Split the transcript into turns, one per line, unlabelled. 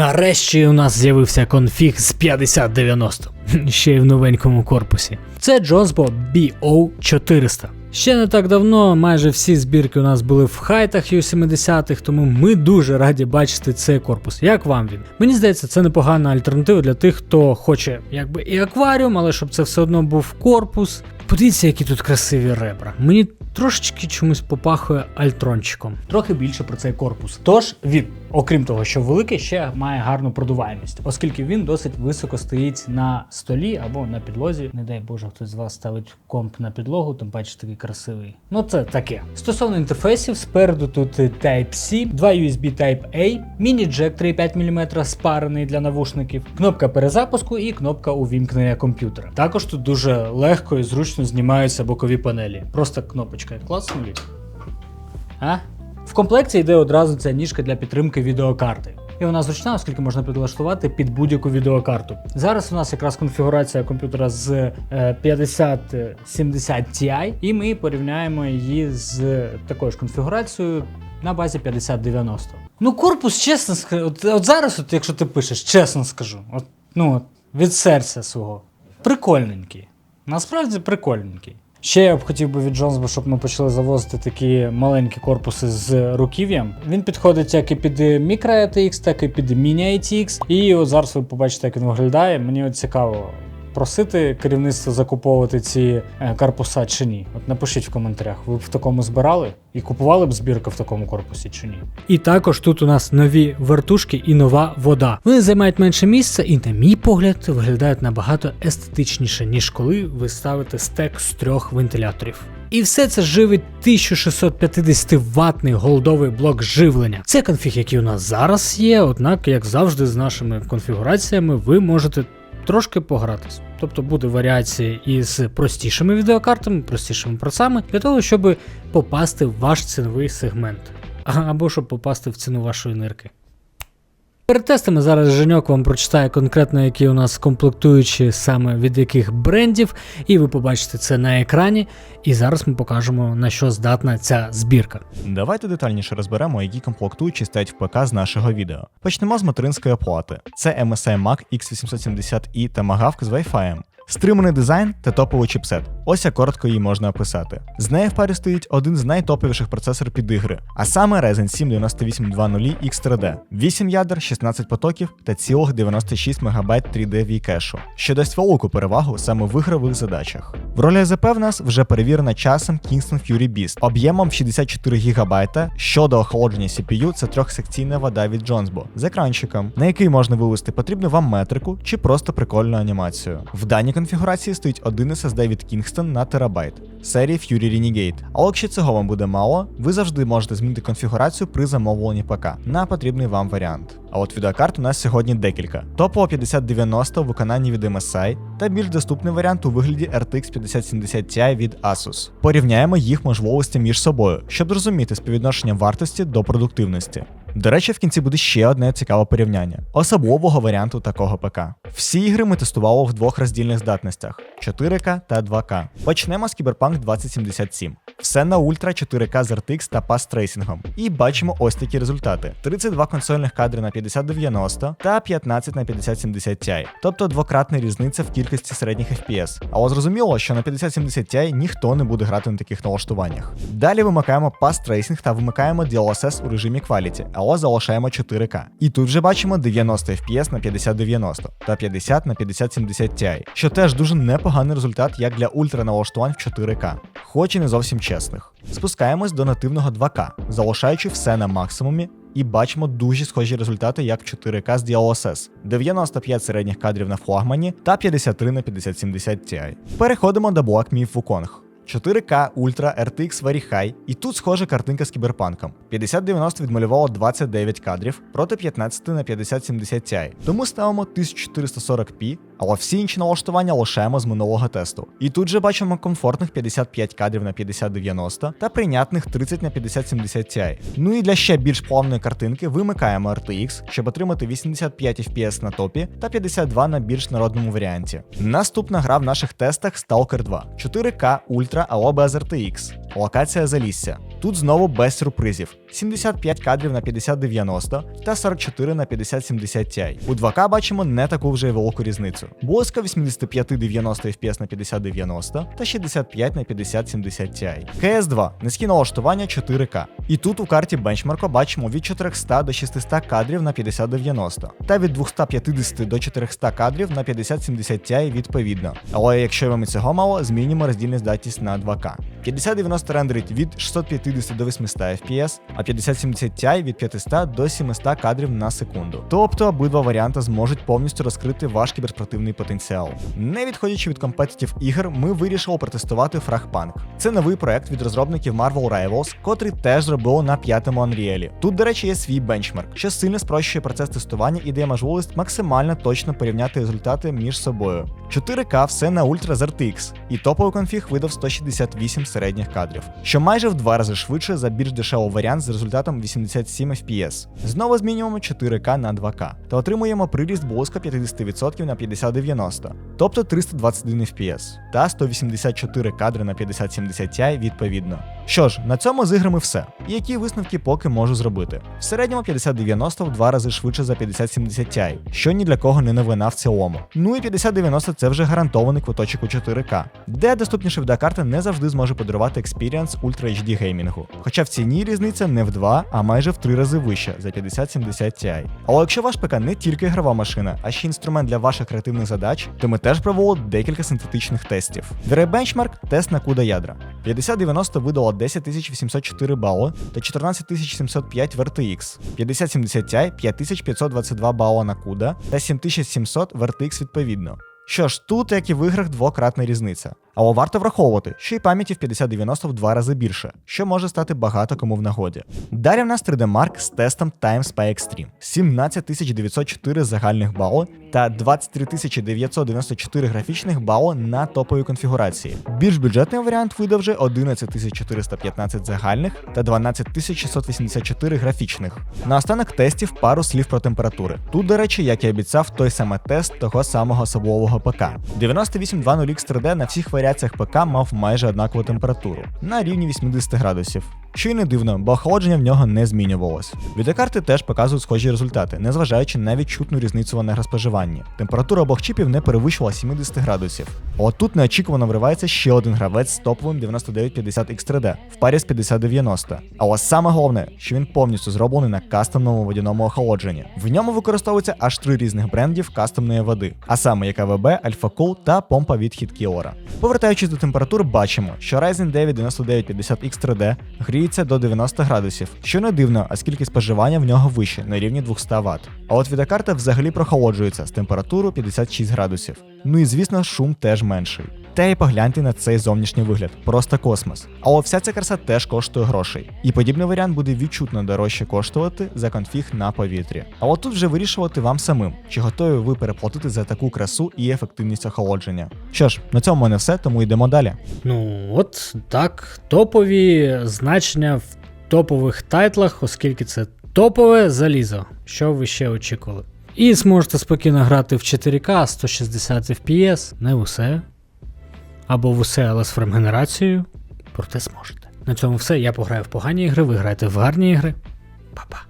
Нарешті у нас з'явився конфіг з 5090, ще й в новенькому корпусі. Це Josbo BO400. Ще не так давно майже всі збірки у нас були в хайтах U70-х, тому ми дуже раді бачити цей корпус. Як вам він? Мені здається, це непогана альтернатива для тих, хто хоче якби і акваріум, але щоб це все одно був корпус. Подивіться, які тут красиві ребра. Мені трошечки чомусь попахує альтрончиком. Трохи більше про цей корпус. Тож він, окрім того, що великий, ще має гарну продуваємість, оскільки він досить високо стоїть на столі або на підлозі. Не дай Боже, хтось з вас ставить комп на підлогу, тим паче такий красивий. Ну це таке. Стосовно інтерфейсів, спереду тут Type-C, два USB Type-A, міні-джек 3,5 мм спарений для навушників, кнопка перезапуску і кнопка увімкнення комп'ютера. Також тут дуже легко і зручно знімаються бокові панелі. Просто кнопочка клацнули. А? В комплекті йде одразу ця ніжка для підтримки відеокарти. І вона зручна, оскільки можна підлаштувати під будь-яку відеокарту. Зараз у нас якраз конфігурація комп'ютера з е, 5070 Ti, і ми порівняємо її з такою ж конфігурацією на базі 5090. Ну, корпус, чесно скажу, от, от зараз, от, якщо ти пишеш, чесно скажу, от, ну, від серця свого. Прикольненький. Насправді прикольненький. Ще я б хотів би від Джонсбо, щоб ми почали завозити такі маленькі корпуси з руків'ям. Він підходить як і під Micro ATX, так і під Mini ATX. І от зараз ви побачите, як він виглядає. Мені от цікаво. Просити керівництво закуповувати ці е, корпуса чи ні? От напишіть в коментарях, ви б в такому збирали і купували б збірку в такому корпусі чи ні? І також тут у нас нові вертушки і нова вода. Вони займають менше місця і, на мій погляд, виглядають набагато естетичніше, ніж коли ви ставите стек з трьох вентиляторів. І все це живить 1650 ватний голдовий блок живлення. Це конфіг, який у нас зараз є, однак, як завжди, з нашими конфігураціями ви можете трошки погратись. Тобто буде варіації із простішими відеокартами, простішими процесами, для того, щоб попасти в ваш ціновий сегмент. Або щоб попасти в ціну вашої нирки. Перед тестами зараз Женьок вам прочитає конкретно, які у нас комплектуючі саме від яких брендів, і ви побачите це на екрані. І зараз ми покажемо на що здатна ця збірка.
Давайте детальніше розберемо, які комплектуючі стоять в ПК з нашого відео. Почнемо з материнської плати. Це MSI Mac X870i та Magavk з Wi-Fi. Стриманий дизайн та топовий чіпсет. Ось як коротко її можна описати. З нею в парі стоїть один з найтоповіших процесорів під ігри, а саме Ryzen 7 9820 X3D, 8 ядер, 16 потоків та цілих 96 МБ 3D V-кешу, що дасть велику перевагу саме в ігрових задачах. В ролі АЗП в нас вже перевірена часом Kingston Fury Beast об'ємом 64 ГБ. Щодо охолодження CPU, це трьохсекційна вода від Jonesbo з екранчиком, на який можна вивести потрібну вам метрику чи просто прикольну анімацію. В даній конфігурації стоїть один SSD від Kingston на терабайт серії Fury Renegade. Але якщо цього вам буде мало, ви завжди можете змінити конфігурацію при замовленні ПК на потрібний вам варіант. А от відеокарт у нас сьогодні декілька: топова 5090 в виконанні від MSI та більш доступний варіант у вигляді RTX 5070 Ti від Asus. Порівняємо їх можливості між собою, щоб зрозуміти співвідношення вартості до продуктивності. До речі, в кінці буде ще одне цікаве порівняння особливого варіанту такого ПК. Всі ігри ми тестували в двох роздільних здатностях 4К та 2К. Почнемо з Cyberpunk 2077. Все на ультра 4К з RTX та пас трейсингом. І бачимо ось такі результати: 32 консольних кадри на 5090 та 15 на 5070 Ti. Тобто двократна різниця в кількості середніх FPS. Але зрозуміло, що на 5070 Ti ніхто не буде грати на таких налаштуваннях. Далі вимикаємо пас трейсинг та вимикаємо DLSS у режимі Quality, але залишаємо 4К. І тут вже бачимо 90 FPS на 5090 та 50 на 5070 Ti, що теж дуже непоганий результат як для ультраналаштувань в 4К, хоч і не зовсім чесних. Спускаємось до нативного 2К, залишаючи все на максимумі. І бачимо дуже схожі результати, як в 4К з DLSS. 95 середніх кадрів на флагмані та 53 на 5070 Ti. Переходимо до Black Myth Wukong. 4К Ultra RTX Very High, і тут схожа картинка з кіберпанком. 5090 відмалювало 29 кадрів проти 15 на 5070 Ti. Тому ставимо 1440p, Але всі інші налаштування лишаємо з минулого тесту. І тут же бачимо комфортних 55 кадрів на 5090 та прийнятних 30 на 5070 Ti. Ну і для ще більш плавної картинки вимикаємо RTX, щоб отримати 85 FPS на топі та 52 на більш народному варіанті. Наступна гра в наших тестах Stalker 2. 4К Ultra, але без RTX. Локація Залісся. Тут знову без сюрпризів. 75 кадрів на 5090 та 44 на 5070 Ti. У 2К бачимо не таку вже й велику різницю. Близько 85-90 FPS на 5090 та 65 на 5070 Ti. CS2 низькі налаштування 4К. І тут у карті бенчмарку бачимо від 400 до 600 кадрів на 5090 та від 250 до 400 кадрів на 5070 Ti відповідно. Але якщо вам і цього мало, змінюємо роздільну здатність на 2К. 5090 рендерить від 650 до 800 FPS, а 5070 Ti від 500 до 700 кадрів на секунду. Тобто обидва варіанти зможуть повністю розкрити ваш кіберспортивний потенціал. Не відходячи від компетитів ігор, ми вирішили протестувати Fragpunk. Це новий проект від розробників Marvel Rivals, котрий теж зробили на п'ятому Unreal. Тут, до речі, є свій бенчмарк, що сильно спрощує процес тестування і дає можливість максимально точно порівняти результати між собою. 4К все на Ultra з RTX, і топовий конфіг видав 168 середніх кадрів, що майже в два рази швидше за більш дешевий варіант з результатом 87 FPS. Знову змінюємо 4К на 2К та отримуємо приріст близько 50% на 5090, тобто 321 FPS, та 184 кадри на 5070 Ti відповідно. Що ж, на цьому з іграми все. Які висновки поки можу зробити? В середньому 5090 в два рази швидше за 5070 Ti, що ні для кого не новина в цілому. Ну і 5090 це вже гарантований квиточок у 4К, де доступніша відеокарта не завжди зможе подарувати експіріанс Ultra HD геймінгу. Хоча в ціні різниця не в 2, а майже в 3 рази вища за 5070 Ti. Але якщо ваш ПК не тільки ігрова машина, а ще інструмент для ваших креативних задач, то ми теж провели декілька синтетичних тестів. Бенчмарк тест на CUDA ядра. 5090 видало 10804 бали та 14705 в RTX. 5070 Ti 5522 бала на CUDA та 7700 в RTX відповідно. Що ж, тут, як і в іграх, двократна різниця. Але варто враховувати, що і пам'яті в 5090 в два рази більше, що може стати багато кому в нагоді. Далі в нас 3D Mark з тестом Time Spy Extreme. 17904 загальних бали та 23994 графічних бали на топовій конфігурації. Більш бюджетний варіант видав вже 11415 загальних та 12684 графічних. На останок тестів пару слів про температури. Тут, до речі, як і обіцяв, той самий тест того самого особового ПК. 9820 X 3D на всіх варіаціях ПК мав майже однакову температуру на рівні 80 градусів. Що й не дивно, бо охолодження в нього не змінювалось. Відеокарти теж показують схожі результати, незважаючи на відчутну різницю в енергоспоживанні. Температура обох чіпів не перевищувала 70 градусів. А От тут неочікувано вривається ще один гравець з топовим 9950 x 3D в парі з 5090. Але саме головне, що він повністю зроблений на кастомному водяному охолодженні. В ньому використовується аж три різних брендів кастомної води, а саме як АВБ, Alpha Cool та помпа від HeatKiller. Повертаючись до температур, бачимо, що Ryzen 9 9950 x 3D до 90 градусів, що не дивно, оскільки споживання в нього вище на рівні 200 Вт. А от відеокарта взагалі прохолоджується з температурою 56 градусів. Ну і звісно, шум теж менший. Та й погляньте на цей зовнішній вигляд, просто космос. Але вся ця краса теж коштує грошей. І подібний варіант буде відчутно дорожче коштувати за конфіг на повітрі. А от тут вже вирішувати вам самим, чи готові ви переплатити за таку красу і ефективність охолодження. Що ж, на цьому в мене все, тому йдемо далі.
Ну, от так, топові значення в топових тайтлах, оскільки це топове залізо. Що ви ще очікували? І зможете спокійно грати в 4К 160 FPS, не в усе. Або в усе, але з фрейм-генерацією. Проте зможете. На цьому все. Я пограю в погані ігри, ви граєте в гарні ігри. Па-па.